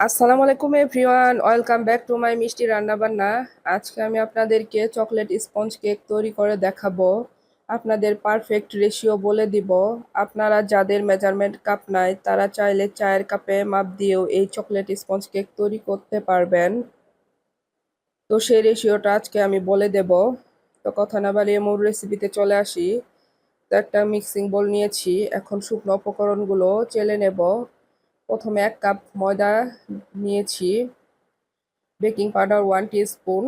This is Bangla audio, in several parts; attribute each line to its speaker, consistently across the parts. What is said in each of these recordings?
Speaker 1: আসসালামু আলাইকুম, everyone. Welcome back to my মিষ্টি রান্না বান্না আজকে আমি আপনাদেরকে চকলেট স্পঞ্জ কেক তৈরি করে দেখাবো। আপনাদের পারফেক্ট রেশিও বলে দিব। আপনারা যাদের মেজারমেন্ট কাপ নাই, তারা চাইলে চায়ের কাপে মাপ দিয়েও এই চকলেট স্পঞ্জ কেক তৈরি করতে পারবেন। তো সেই রেশিওটা আজকে আমি বলে দেব। তো কথা না বাড়িয়ে মূল রেসিপিতে চলে আসি। তো একটা মিক্সিং বোল নিয়েছি। এখন শুকনো উপকরণগুলো চেলে নেব। প্রথমে এক কাপ ময়দা নিয়েছি, baking powder one spoon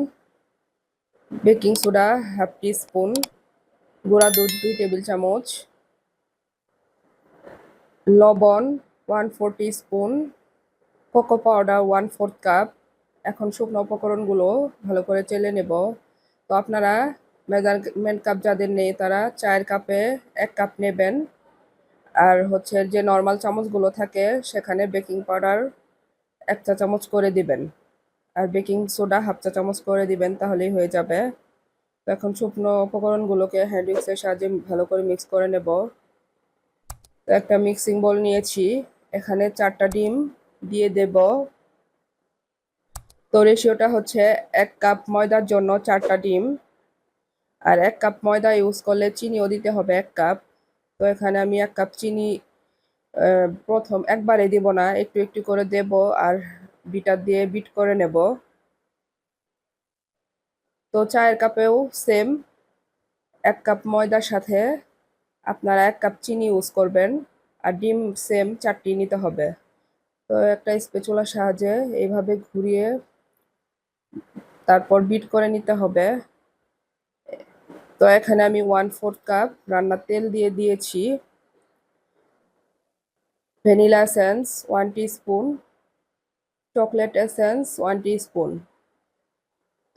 Speaker 1: baking soda half spoon গুঁড়া দুধ দুই টেবিল চামচ, লবণ one four spoon cocoa powder one fourth cup এখন শুকনো উপকরণগুলো ভালো করে চেলে নেব। তো আপনারা মেজারমেন্ট কাপ যাদের নেই, তারা চায়ের কাপে এক কাপ নেবেন। আর হচ্ছে যে নর্মাল চামচগুলো থাকে, সেখানে বেকিং পাউডার এক চা চামচ করে দিবেন। আর বেকিং সোডা হাফ চা চামচ করে দিবেন, তাহলেই হয়ে যাবে। তো এখন শুকনো উপকরণগুলোকে হ্যান্ড মিক্সের সাহায্যে ভালো করে মিক্স করে নেব। তো একটা মিক্সিং বল নিয়েছি। এখানে চারটা ডিম দিয়ে দেব। তো রেশিওটা হচ্ছে এক কাপ ময়দার জন্য চারটা ডিম। আর এক কাপ ময়দা ইউজ করলে চিনিও দিতে হবে এক কাপ। তো এখানে আমি এক কাপ চিনি প্রথম একবারে দিব না, একটু একটু করে দেব আর বিটার দিয়ে বিট করে নেব। তো চায়ের কাপেও সেম এক কাপ ময়দার সাথে আপনারা এক কাপ চিনি ইউজ করবেন আর ডিম সেম চারটি নিতে হবে। তো একটা স্পেচুলার সাহায্যে এইভাবে ঘুরিয়ে তারপর বিট করে নিতে হবে। তো এখানে আমি ওয়ান ফোর্থ কাপ রান্নার তেল দিয়ে দিয়েছি। Vanilla essence one spoon chocolate essence one spoon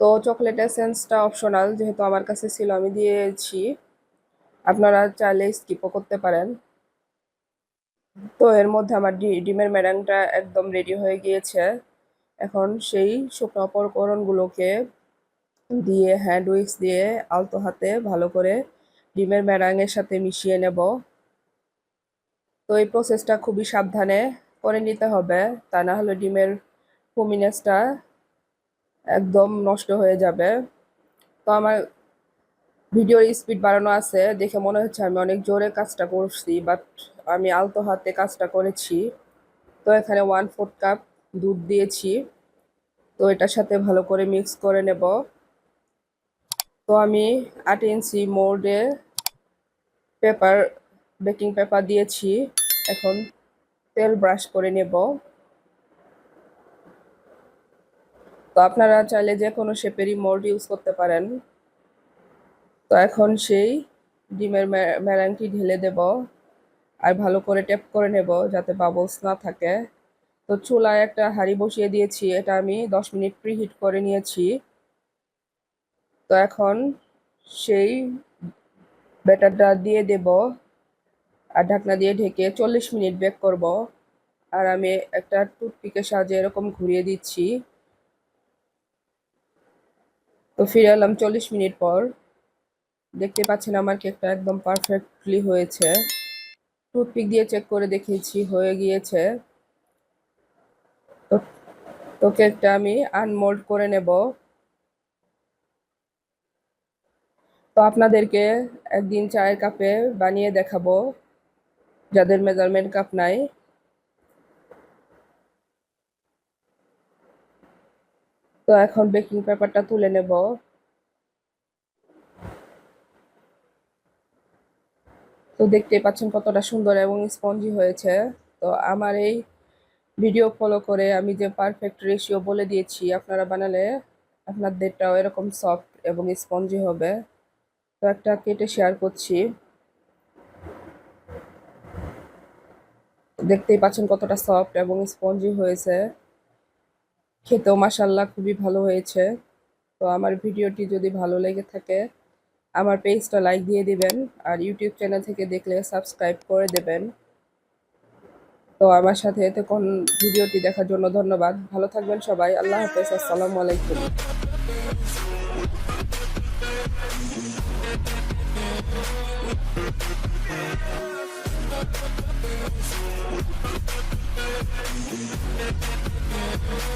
Speaker 1: তো চকলেট এসেন্সটা অপশনাল যেহেতু আমার কাছে ছিল, আমি দিয়েছি। আপনারা চাইলে স্কিপও করতে পারেন। তো এর মধ্যে আমার ডিমের ম্যাডাংটা একদম রেডি হয়ে গিয়েছে। এখন সেই শুকনো উপকরণগুলোকে দিয়ে হ্যান্ড উইক্স দিয়ে আলতো হাতে ভালো করে ডিমের ম্যারাঙের সাথে মিশিয়ে নেব। তো এই প্রসেসটা খুবই সাবধানে করে নিতে হবে, তা না হলে ডিমের ফুমিনেসটা একদম নষ্ট হয়ে যাবে। তো আমার ভিডিওর স্পিড বাড়ানো আছে, দেখে মনে হচ্ছে আমি অনেক জোরে কাজটা করছি বাট আমি আলতো হাতে কাজটা করেছি। তো এখানে ওয়ান ফোর্থ কাপ দুধ দিয়েছি, তো এটার সাথে ভালো করে মিক্স করে নেব। তো আমি আট ইঞ্চি মোল্ডে পেপার, বেকিং পেপার দিয়েছি। এখন তেল ব্রাশ করে নেব। তো আপনারা চাইলে যে কোনো শেপেরই মোল্ড ইউজ করতে পারেন। তো এখন সেই ডিমের ম্যারাংটি ঢেলে দেব আর ভালো করে টেপ করে নেব যাতে বাবলস না থাকে। তো চুলায় একটা হাঁড়ি বসিয়ে দিয়েছি। এটা আমি দশ মিনিট প্রিহিট করে নিয়েছি। তো এখন সেই ব্যাটারটা দিয়ে দেব আর ঢাকনা দিয়ে ঢেকে চল্লিশ মিনিট বেক করব। আর আমি একটা টুথপিকের সাহায্যে এরকম ঘুরিয়ে দিচ্ছি। তো ফিরে এলাম চল্লিশ মিনিট পর। দেখতে পাচ্ছেন আমার কেকটা একদম পারফেক্টলি হয়েছে। টুথপিক দিয়ে চেক করে দেখিয়েছি, হয়ে গিয়েছে। তো কেকটা আমি আনমোল্ড করে নেব। তো আপনাদেরকে একদিন চায়ের কাপে বানিয়ে দেখাবো। যাদের মেজারমেন্ট কাপ নাই। তো এখন বেকিং পেপারটা তুলে নেব। তো দেখতে পাচ্ছেন কতটা সুন্দর এবং স্পঞ্জি হয়েছে। তো আমার এই ভিডিও ফলো করে আমি যে পারফেক্ট রেশিও বলে দিয়েছি, আপনারা বানালে আপনাদেরটাও এরকম সফট এবং স্পঞ্জি হবে। একটা কেটে শেয়ার করছি। দেখতেই পাচ্ছেন কতটা সফট এবং স্পঞ্জি হয়েছে। খেতেও মাসাল্লাহ খুবই ভালো হয়েছে। তো আমার ভিডিওটি যদি ভালো লেগে থাকে, আমার পেজটা লাইক দিয়ে দিবেন আর ইউটিউব চ্যানেল থেকে দেখলে সাবস্ক্রাইব করে দেবেন। তো আমার সাথে এতে কোন ভিডিওটি দেখার জন্য ধন্যবাদ। ভালো থাকবেন সবাই। আল্লাহ হাফেজ। আসসালামু আলাইকুম।